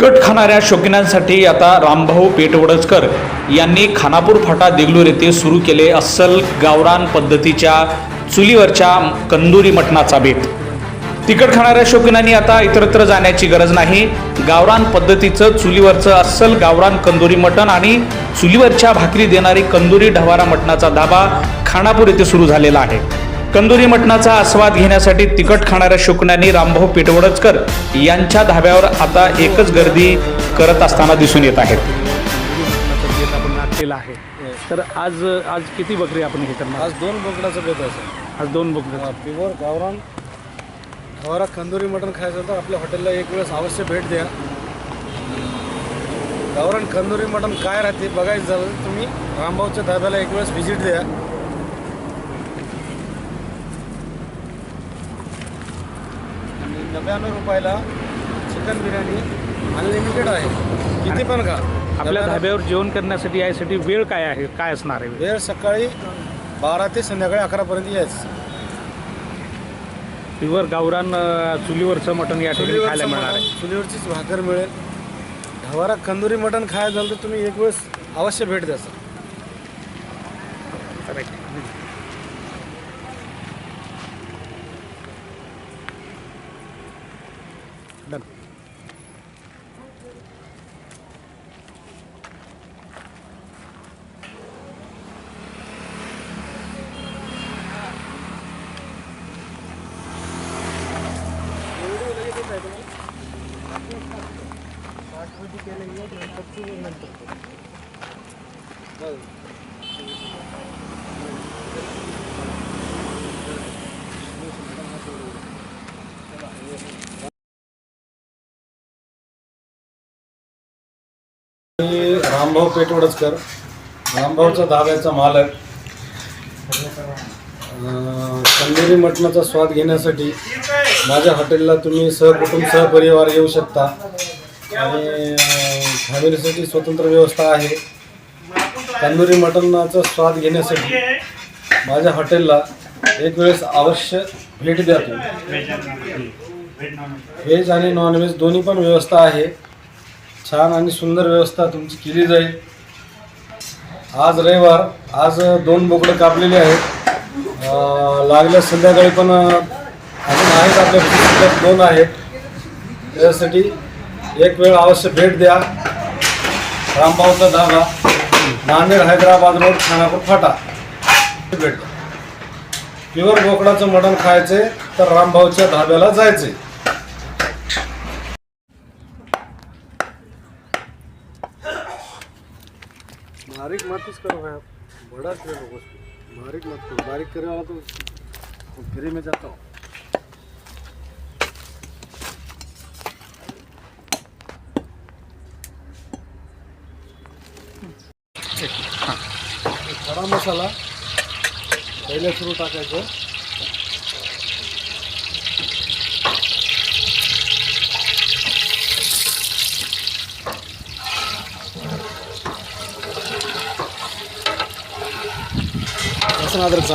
तिखट खाणाऱ्या शौकीनांसाठी आता रामभाऊ पेटवडचकर यांनी खानापूर फाटा देगलूर येथे सुरू केले अस्सल गावरान पद्धतीच्या चुलीवरच्या कंदुरी मटणाचा बेत. तिखट खाणाऱ्या शौकीनांनी आता इतरत्र जाण्याची गरज नाही. गावरान पद्धतीचं चुलीवरचं अस्सल गावरान कंदुरी मटण आणि चुलीवरच्या भाकरी देणारी कंदुरी ढवारा मटणाचा धाबा खानापूर येथे सुरू झालेला आहे. कंदुरी मटणाचा आस्वाद घेण्यासाठी तिखट खाणाऱ्या शौकीनांनी रामभाऊ पेटवडचकर यांच्या धाब्यावर आता एकच गर्दी करत असताना दिसून येत आहेत आपण नाटलेला आहे. तर आज आज किती बकरी आपण हे करणार? आज दोन बोकडाचं बेत आहे सर. आज दोन बकरी प्युअर गावरान हवारा कंदुरी मटण खायचं तर आपल्या हॉटेलला एक वेळेस अवश्य भेट द्या. गावरान कंदुरी मटण काय राहते बघायचं झालं तर तुम्ही रामभाऊच्या धाब्याला एक वेळेस व्हिजिट द्या. नव्याण्णव रुपयाला चिकन बिर्याणी अनलिमिटेड आहे. किती पण खा. आपल्या धाब्यावर जेवण करण्यासाठी यासाठी वेळ काय आहे? काय असणार आहे? वेळ सकाळी बारा ते संध्याकाळी अकरापर्यंत यायचं. प्युअर गावरान अ, चुलीवरचं मटण या ठिकाणी खायला चुलीवरचं मिळणार आहे. मटण, चुलीवरचीच भाकर मिळेल. ढवारा कंदुरी मटण खायचं झालं तर तुम्ही एक वेळेस अवश्य भेट द्या सर. Done. रामभाऊ पेटवडचकर रामभाऊचा धाब्याचा मालक. तंदुरी मटणाचा स्वाद घेण्यासाठी माझ्या हॉटेलला तुम्ही सहकुटुंब सहपरिवार येऊ शकता. आणि फॅमिलीसाठी स्वतंत्र व्यवस्था आहे. तंदुरी मटणाचा स्वाद घेण्यासाठी माझ्या हॉटेलला एक वेळेस अवश्य भेट द्या व्हेज आणि नॉनव्हेज दोन्ही पण व्यवस्था आहे. छान आणि सुंदर व्यवस्था तुमची केली जाईल. आज रविवार आज दोन बोकडं कापलेले आहेत. लागल्या संध्याकाळी पण अजून आहेत आपल्या दोन आहेत. त्यासाठी एक वेळ अवश्य भेट द्या. रामभाऊचा धाबा नांदेड हैदराबाद रोड खानापूर फाटा. भेट. द्या प्युअर बोकडाचं मटण खायचे तर रामभाऊच्या धाब्याला जायचे. बारीक मातीच करो हो भाई बड़ा करो बारीक मत करो. बारीक करे तो फ्री में जाता. हूँ खडा मसाला. पहिले सुरू टाकायचं. लसूण अद्रक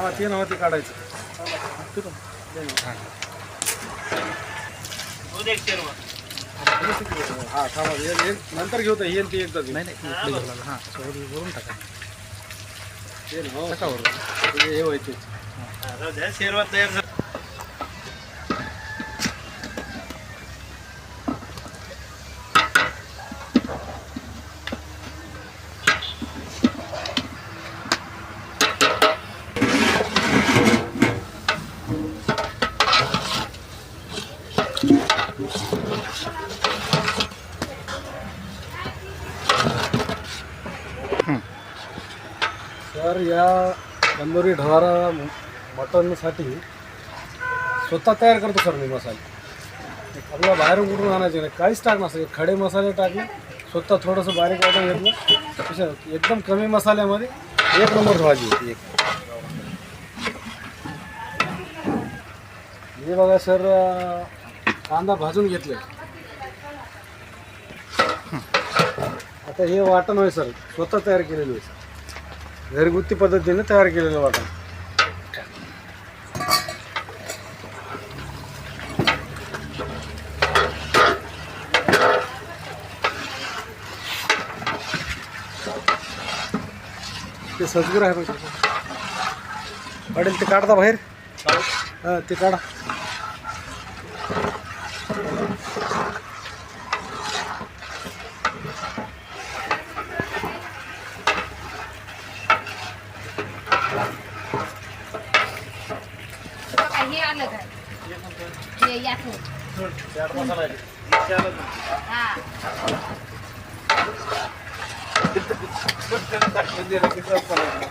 हा ते नव्हते काढायचं. हा थांबा हे- हे नंतर घेऊ हे ते एकदा नाही नाही हां वरून टाका. हे ना, हो. हे- हे व्हायचे तर या तंदुरी ढवारा मटनसाठी स्वतः तयार करतो सर मी मसाले. आपल्याला बाहेरून कुठून आणायचे नाही. काहीच टाक नसतं. खडे मसाले टाकले स्वतः थोडंसं बारीक वाटून घेतलं. तसं एकदम कमी मसाल्यामध्ये एक नंबर भाजी होती एक. हे बघा सर कांदा भाजून घेतले. आता हे वाटण होय सर स्वतः तयार केलेलं आहे सर. घरगुती पद्धतीने तयार केलेलं वाटण. ते सजगर आहे. पाटील ते काढता बाहेर. हा ते काढा बघा, हे अलग आहे हे याचं. हा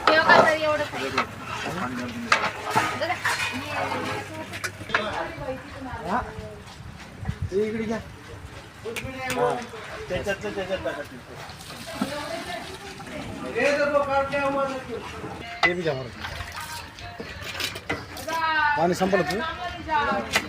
हे बघा सर एवढंच आहे ते बी घ्या पाणी संपलं तू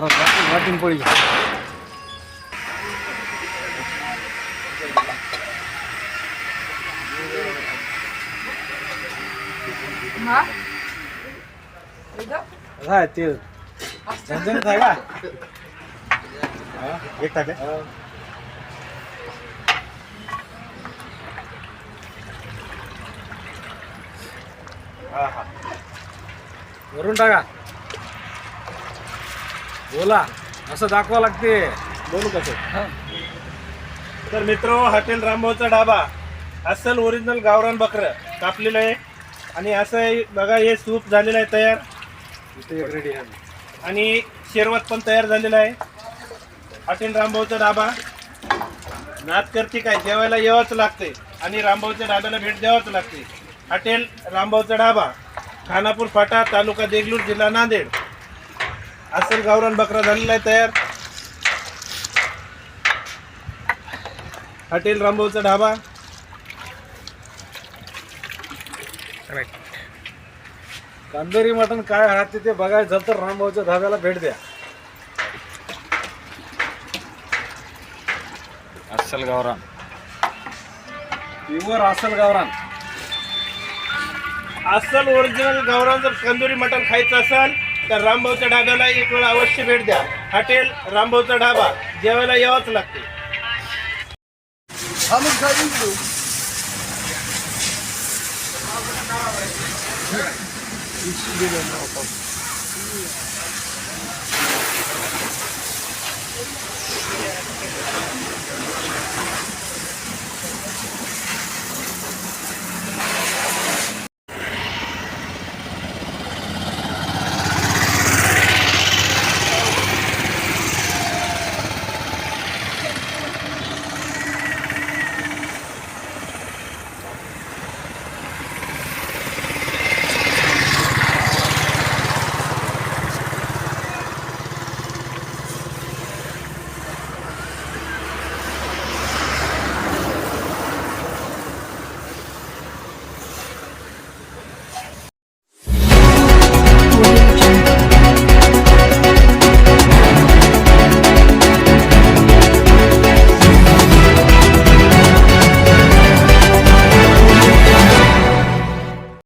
वाटून पोळी हा काय तेल झणझणीत आहे का एक टाके वरून टाका बोला असं दाखवा लागते. बोलू कसं? तर मित्र हॉटेल रामभाऊचा डाबा अस्सल ओरिजिनल गावरान बकरं कापलेलं आहे. आणि असं आहे बघा हे सूप झालेलं आहे तयार. इथे एक रेडी आहे. आणि शेरवत पण तयार झालेलं आहे. हॉटेल रामभाऊचा डाबा नाद करते काय? जेवायला यावंच लागते. आणि रामभाऊच्या डाब्याला भेट द्यावंच लागते. हॉटेल रामभाऊचा डाबा खानापूर फाटा तालुका देगलूर जिल्हा नांदेड. अस्सल गावरान बकरा झालेला आहे तयार. हॉटेल रामभाऊचा ढाबा. कांदोरी मटण काय राहते ते बघायचं झालं तर रामभाऊच्या धाब्याला भेट द्या. अस्सल गावरान. प्युअर अस्सल गावरान. अस्सल ओरिजिनल गावरान जर कंदुरी मटण खायचं असेल तर रामभाऊच्या ढाब्याला एक वेळ अवश्य भेट द्या. हॉटेल रामभाऊचा ढाबा. जेवायला यावाच लागते.